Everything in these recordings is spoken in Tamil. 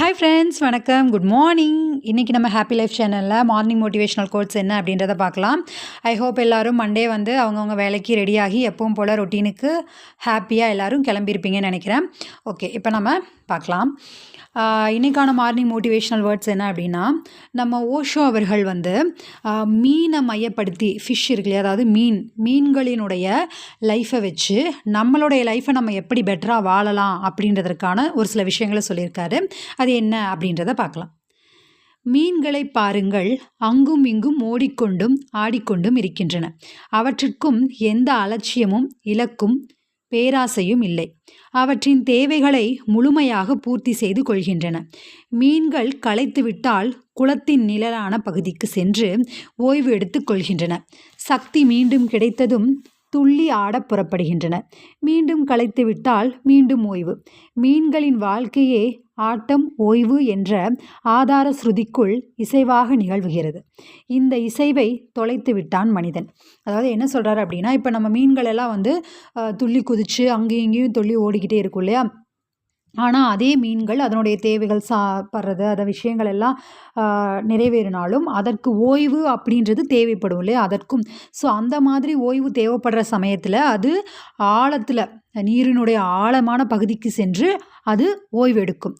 ஹாய் ஃப்ரெண்ட்ஸ் வணக்கம். குட் மார்னிங் இன்றைக்கி நம்ம ஹாப்பி லைஃப் சேனலில் மார்னிங் மோட்டிவேஷனல் கோட்ஸ் என்ன அப்படின்றத பார்க்கலாம். ஐ ஹோப் எல்லோரும் மண்டே வந்து அவங்கவுங்க வேலைக்கு ரெடியாகி எப்பவும் போல் ரொட்டீனுக்கு ஹாப்பியாக எல்லோரும் கிளம்பியிருப்பீங்கன்னு நினைக்கிறேன். ஓகே இப்போ நம்ம பார்க்கலாம். இன்றைக்கான இன்னைக்கான மார்னிங் மோட்டிவேஷனல் வேர்ட்ஸ் என்ன அப்படின்னா நம்ம ஓஷோ அவர்கள் வந்து மீனை மையப்படுத்தி ஃபிஷ் இருக்கு இல்லையா? அதாவது மீன் மீன்களினுடைய லைஃப்பை வச்சு நம்மளுடைய லைஃப்பை நம்ம எப்படி பெட்டராக வாழலாம் அப்படின்றதற்கான ஒரு சில விஷயங்களை சொல்லியிருக்காரு. அது என்ன அப்படின்றத பார்க்கலாம். மீன்களை பாருங்கள் அங்கும் இங்கும் ஓடிக்கொண்டும் ஆடிக்கொண்டும் இருக்கின்றன. அவற்றிற்கும் எந்த அலட்சியமும் இலக்கும் பேராசையும் இல்லை. அவற்றின் தேவைகளை முழுமையாக பூர்த்தி செய்து கொள்கின்றன. மீன்கள் களைத்துவிட்டால் குளத்தின் நிழலான பகுதிக்கு சென்று ஓய்வு எடுத்துக் கொள்கின்றன. சக்தி மீண்டும் கிடைத்ததும் துள்ளி ஆடப் புறப்படுகின்றன. மீண்டும் களைத்துவிட்டால் மீண்டும் ஓய்வு. மீன்களின் வாழ்க்கையே ஆட்டம் ஓய்வு என்ற ஆதார ஸ்ருதிக்குள் இசைவாக நிகழ்வுகிறது. இந்த இசைவை தொலைத்து விட்டான் மனிதன். அதாவது என்ன சொல்கிறாரு அப்படின்னா இப்போ நம்ம மீன்கள் எல்லாம் வந்து துள்ளி குதித்து அங்கேயும் இங்கேயும் துள்ளி ஓடிக்கிட்டே இருக்கும் இல்லையா? ஆனால் அதே மீன்கள் அதனுடைய தேவைகள் சாப்பிட்றது அதை விஷயங்கள் எல்லாம் நிறைவேறினாலும் அதற்கு ஓய்வு அப்படின்றது தேவைப்படும் இல்லையா? அதற்கும். ஸோ அந்த மாதிரி ஓய்வு தேவைப்படுற சமயத்தில் அது ஆழத்தில் நீரினுடைய ஆழமான பகுதிக்கு சென்று அது ஓய்வெடுக்கும்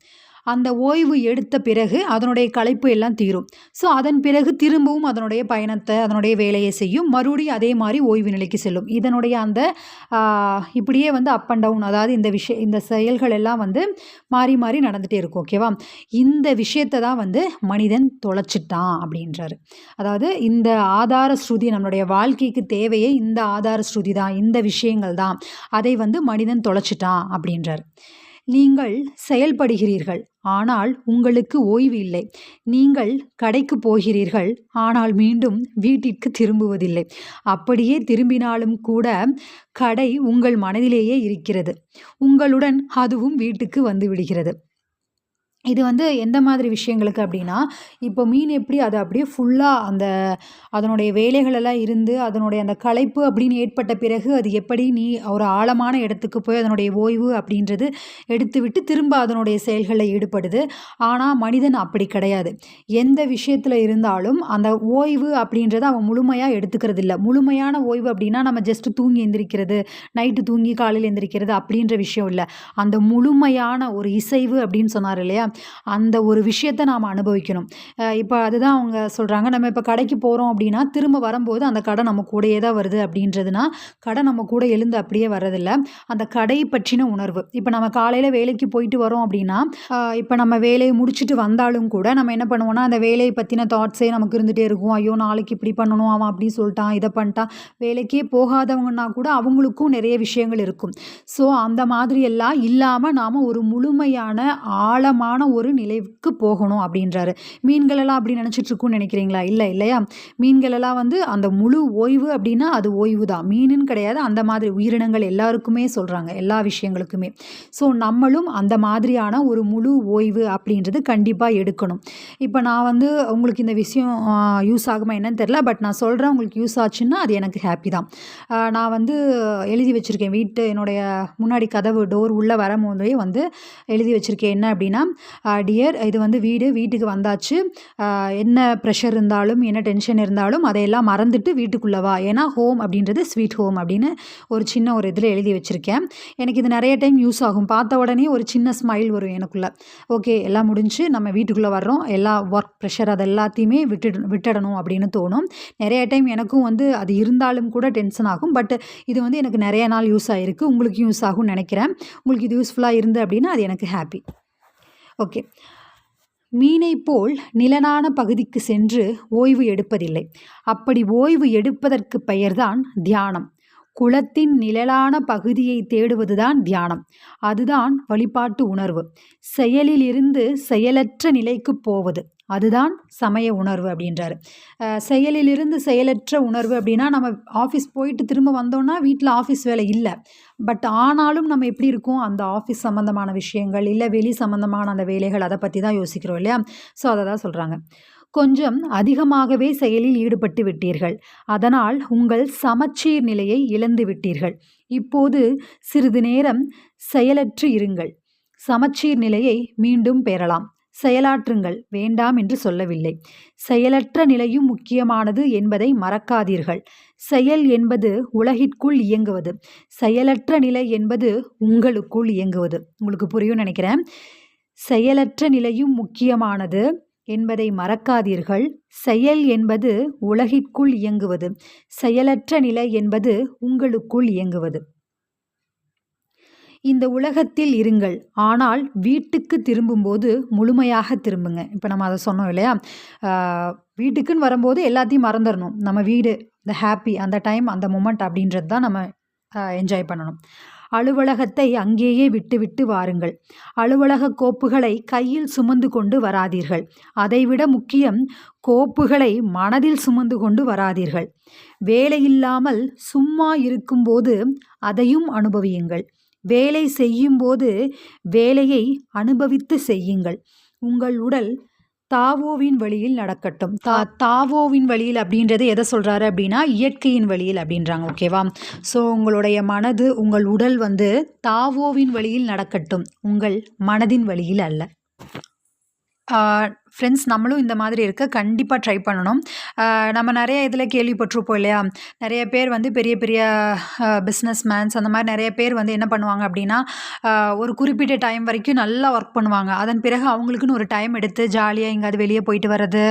அந்த ஓய்வு எடுத்த பிறகு அதனுடைய களைப்பு எல்லாம் தீரும். ஸோ அதன் பிறகு திரும்பவும் அதனுடைய பயணத்தை அதனுடைய வேலையை செய்யும். மறுபடியும் அதே மாதிரி ஓய்வு நிலைக்கு செல்லும். இதனுடைய அந்த இப்படியே வந்து அப் அண்ட் டவுன் அதாவது இந்த விஷய இந்த செயல்கள் எல்லாம் வந்து மாறி மாறி நடந்துகிட்டே இருக்கும் ஓகேவா இந்த விஷயத்தை தான் வந்து மனிதன் தொலைச்சிட்டான் அப்படின்றாரு. அதாவது இந்த ஆதார ஸ்ருதி நம்மளுடைய வாழ்க்கைக்கு தேவையே இந்த ஆதார ஸ்ருதி தான் இந்த விஷயங்கள் தான். அதை வந்து மனிதன் தொலைச்சிட்டான் அப்படின்றார். நீங்கள் செயல்படுகிறீர்கள். ஆனால் உங்களுக்கு ஓய்வு இல்லை. நீங்கள் கடைக்கு போகிறீர்கள். ஆனால் மீண்டும் வீட்டிற்கு திரும்புவதில்லை. அப்படியே திரும்பினாலும் கூட கடை உங்கள் மனதிலேயே இருக்கிறது. உங்களுடன் அதுவும் வீட்டுக்கு வந்துவிடுகிறது இது வந்து எந்த மாதிரி விஷயங்களுக்கு அப்படின்னா இப்போ மீன் எப்படி அது அப்படியே ஃபுல்லாக அந்த அதனுடைய வேலைகளெல்லாம் இருந்து அதனுடைய அந்த களைப்பு அப்படின்னு ஏற்பட்ட பிறகு அது எப்படி நீ ஒரு ஆழமான இடத்துக்கு போய் அதனுடைய ஓய்வு அப்படின்றது எடுத்து விட்டு திரும்ப அதனுடைய செயல்களில் ஈடுபடுது. ஆனால் மனிதன் அப்படி கிடையாது. எந்த விஷயத்தில் இருந்தாலும் அந்த ஓய்வு அப்படின்றத அவன் முழுமையாக எடுத்துக்கிறது இல்லை முழுமையான ஓய்வு அப்படின்னா நம்ம ஜஸ்ட் தூங்கி எந்திரிக்கிறது நைட்டு தூங்கி காலையில் எந்திரிக்கிறது அப்படின்ற விஷயம் இல்லை. அந்த முழுமையான ஒரு இசைவு அப்படின்னு சொன்னார் இல்லையா? அந்த ஒரு விஷயத்தை நாம் அனுபவிக்கணும். இப்போ அதுதான் அவங்க சொல்கிறாங்க நம்ம இப்போ கடைக்கு போகிறோம் அப்படின்னா திரும்ப வரும்போது அந்த கடை நம்ம கூடயே தான் வருது அப்படின்றதுனா கடை நம்ம கூட எழுந்து அப்படியே வர்றதில்ல. அந்த கடை பற்றின உணர்வு. இப்போ நம்ம காலையில் வேலைக்கு போயிட்டு வரோம் அப்படின்னா இப்போ நம்ம வேலையை முடிச்சுட்டு வந்தாலும் கூட நம்ம என்ன பண்ணுவோம்னா அந்த வேலையை பற்றின தாட்ஸே நமக்கு இருந்துகிட்டே இருக்கும். ஐயோ நாளைக்கு இப்படி பண்ணணும் அவன் அப்படி சொல்லிட்டான் இதை பண்ணிட்டான். வேலைக்கே போகாதவங்கன்னா கூட அவங்களுக்கும் நிறைய விஷயங்கள் இருக்கும். ஸோ அந்த மாதிரி எல்லாம் இல்லாமல் நாம் ஒரு முழுமையான ஆழமான ஒரு நிலைக்கு போகணும் அப்படின்றாரு. மீன்கள் எல்லாம் அப்படி நினச்சிட்டு நினைக்கிறீங்களா? இல்லை இல்லையா? மீன்கள் எல்லாம் வந்து அந்த முழு ஓய்வு அப்படின்னா அது ஓய்வு தான். மீனுன்னு கிடையாது அந்த மாதிரி உயிரினங்கள் எல்லாருக்குமே சொல்கிறாங்க எல்லா விஷயங்களுக்குமே. ஸோ நம்மளும் அந்த மாதிரியான ஒரு முழு ஓய்வு அப்படின்றது கண்டிப்பாக எடுக்கணும். இப்போ நான் வந்து உங்களுக்கு இந்த விஷயம் யூஸ் ஆகுமா என்னன்னு தெரில பட் நான் சொல்கிறேன் உங்களுக்கு யூஸ் ஆச்சுன்னா அது எனக்கு ஹாப்பி தான். நான் வந்து எழுதி வச்சுருக்கேன் வீட்டு என்னுடைய முன்னாடி கதவு டோர் உள்ளே வரும்போதே வந்து எழுதி வச்சுருக்கேன். என்ன அப்படின்னா டியர் இது வந்து வீடு வீட்டுக்கு வந்தாச்சு. என்ன ப்ரெஷர் இருந்தாலும் என்ன டென்ஷன் இருந்தாலும் அதையெல்லாம் மறந்துட்டு வீட்டுக்குள்ளே வா. ஏன்னா ஹோம் அப்படின்றது ஸ்வீட் ஹோம் அப்படின்னு ஒரு சின்ன ஒரு இதில் எழுதி வச்சுருக்கேன். எனக்கு இது நிறைய டைம் யூஸ் ஆகும். பார்த்த உடனே ஒரு சின்ன ஸ்மைல் வரும் எனக்குள்ளே. ஓகே எல்லாம் முடிஞ்சு நம்ம வீட்டுக்குள்ளே வர்றோம். எல்லா ஒர்க் ப்ரெஷர் அது எல்லாத்தையுமே விட்டு விட்டுடணும் அப்படின்னு தோணும். நிறைய டைம் எனக்கும் வந்து அது இருந்தாலும் கூட டென்ஷன் ஆகும். பட் இது வந்து எனக்கு நிறைய நாள் யூஸ் ஆகிருக்கு உங்களுக்கு யூஸ் ஆகும்னு நினைக்கிறேன். உங்களுக்கு இது யூஸ்ஃபுல்லாக இருந்து அப்படின்னா அது எனக்கு ஹாப்பி ஓகே. மீனைப் போல் நிலனான பகுதிக்கு சென்று ஓய்வு எடுப்பதில்லை. அப்படி ஓய்வு எடுப்பதற்கு பெயர்தான் தியானம். குளத்தின் நிழலான பகுதியை தேடுவதுதான் தியானம். அதுதான் வழிபாட்டு உணர்வு. செயலிலிருந்து செயலற்ற நிலைக்கு போவது. அதுதான் சமய உணர்வு அப்படின்றாரு. செயலிலிருந்து செயலற்ற உணர்வு அப்படின்னா நம்ம ஆஃபீஸ் போயிட்டு திரும்ப வந்தோம்னா வீட்டில் ஆஃபீஸ் வேலை இல்லை. பட் ஆனாலும் நம்ம எப்படி இருக்கோம்? அந்த ஆஃபீஸ் சம்மந்தமான விஷயங்கள் இல்லை வெளி சம்மந்தமான அந்த வேலைகள் அதை பற்றி தான் யோசிக்கிறோம் இல்லையா? ஸோ அதை தான் சொல்கிறாங்க கொஞ்சம் அதிகமாகவே செயலில் ஈடுபட்டு விட்டீர்கள். அதனால் உங்கள் சமச்சீர் நிலையை இழந்து விட்டீர்கள். இப்போது சிறிது நேரம் செயலற்று இருங்கள். சமச்சீர் நிலையை மீண்டும் பெறலாம். செயலாற்றுங்கள். வேண்டாம் என்று சொல்லவில்லை. செயலற்ற நிலையும் முக்கியமானது என்பதை மறக்காதீர்கள். செயல் என்பது உலகிற்குள் இயங்குவது. செயலற்ற நிலை என்பது உங்களுக்குள் இயங்குவது. உங்களுக்கு புரியும் நினைக்கிறேன். செயலற்ற நிலையும் முக்கியமானது என்பதை மறக்காதீர்கள். செயல் என்பது உலகிற்குள் இயங்குவது. செயலற்ற நிலை என்பது உங்களுக்குள் இயங்குவது. இந்த உலகத்தில் இருங்கள். ஆனால் வீட்டுக்கு திரும்பும்போது முழுமையாக திரும்புங்க. இப்போ நம்ம அதை சொன்னோம் இல்லையா? வீட்டுக்குன்னு வரும்போது எல்லாத்தையும் மறந்துடணும் நம்ம வீடு இந்த ஹாப்பி அந்த டைம் அந்த மூமெண்ட் அப்படின்றது தான் நம்ம என்ஜாய் பண்ணணும். அலுவலகத்தை அங்கேயே விட்டுவிட்டு வாருங்கள். அலுவலக கோப்புகளை கையில் சுமந்து கொண்டு வராதீர்கள். அதைவிட முக்கியம் கோப்புகளை மனதில் சுமந்து கொண்டு வராதீர்கள். வேலையில்லாமல் சும்மா இருக்கும்போது அதையும் அனுபவியுங்கள். வேலை செய்யும்போது வேலையை அனுபவித்து செய்யுங்கள். உங்கள் உடல் தாவோவின் வழியில் நடக்கட்டும். தா தாவோவின் வழியில் அப்படின்றது எதை சொல்கிறாரு அப்படின்னா இயற்கையின் வழியில் அப்படின்றாங்க ஓகேவா? ஸோ உங்களுடைய மனது உங்கள் உடல் வந்து தாவோவின் வழியில் நடக்கட்டும். உங்கள் மனதின் வழியில் அல்ல. ஃப்ரெண்ட்ஸ் நம்மளும் இந்த மாதிரி இருக்க கண்டிப்பாக ட்ரை பண்ணணும். நம்ம நிறைய இதில் கேள்விப்பட்டிருப்போம் இல்லையா? நிறைய பேர் வந்து பெரிய பெரிய பிஸ்னஸ் மேன்ஸ் அந்த மாதிரி நிறைய பேர் வந்து என்ன பண்ணுவாங்க அப்படின்னா ஒரு குறிப்பிட்ட டைம் வரைக்கும் நல்லா ஒர்க் பண்ணுவாங்க. அதன் பிறகு அவங்களுக்குன்னு ஒரு டைம் எடுத்து ஜாலியாக எங்கேயாவது வெளியே போயிட்டு வர்றது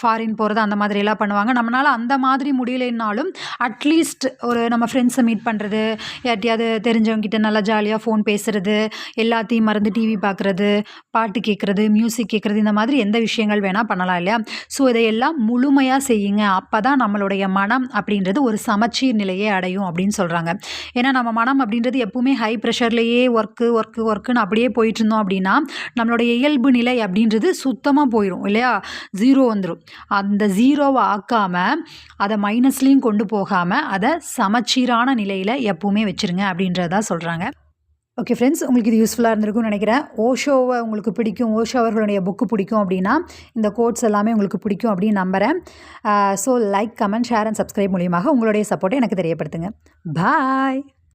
ஃபாரின் போகிறது அந்த மாதிரி எல்லாம் பண்ணுவாங்க. நம்மளால் அந்த மாதிரி முடியலைன்னாலும் அட்லீஸ்ட் ஒரு நம்ம ஃப்ரெண்ட்ஸை மீட் பண்ணுறது யார்ட்டையாவது தெரிஞ்சவங்ககிட்ட நல்லா ஜாலியாக ஃபோன் பேசுகிறது எல்லாத்தையும் மறந்து டிவி பார்க்குறது பாட்டு கேட்குறது மியூசிக் கேட்குறது இந்த மாதிரி எந்த விஷயங்கள் வேணால் பண்ணலாம் இல்லையா? ஸோ இதையெல்லாம் முழுமையாக செய்யுங்க. அப்போ தான் நம்மளுடைய மனம் அப்படின்றது ஒரு சமச்சீர் நிலையை அடையும் அப்படின்னு சொல்கிறாங்க ஏன்னா நம்ம மனம் அப்படின்றது எப்பவுமே ஹை ப்ரெஷர்லேயே ஒர்க்கு ஒர்க்கு ஒர்க்குன்னு அப்படியே போயிட்டு இருந்தோம் அப்படின்னா நம்மளுடைய இயல்பு நிலை அப்படின்றது சுத்தமாக போயிடும் இல்லையா? ஜீரோ வந்துடும் அந்த ஜீரோவை ஆக்காமல் அதை மைனஸ்லேயும் கொண்டு போகாமல் அதை சமச்சீரான நிலையில் எப்பவுமே வச்சுருங்க அப்படின்றதா சொல்கிறாங்க ஓகே ஃப்ரெண்ட்ஸ் உங்களுக்கு இது யூஸ்ஃபுல்லாக இருந்திருக்கும்னு நினைக்கிறேன். ஓஷோவை உங்களுக்கு பிடிக்கும். ஓஷோ அவர்களுடைய புக்கு பிடிக்கும் அப்படின்னா இந்த கோட்ஸ் எல்லாமே உங்களுக்கு பிடிக்கும் அப்படின்னு நம்புகிறேன் so like comment share and subscribe மூலியமாக உங்களுடைய சப்போர்ட்டை எனக்கு தெரியப்படுத்துங்க. பாய்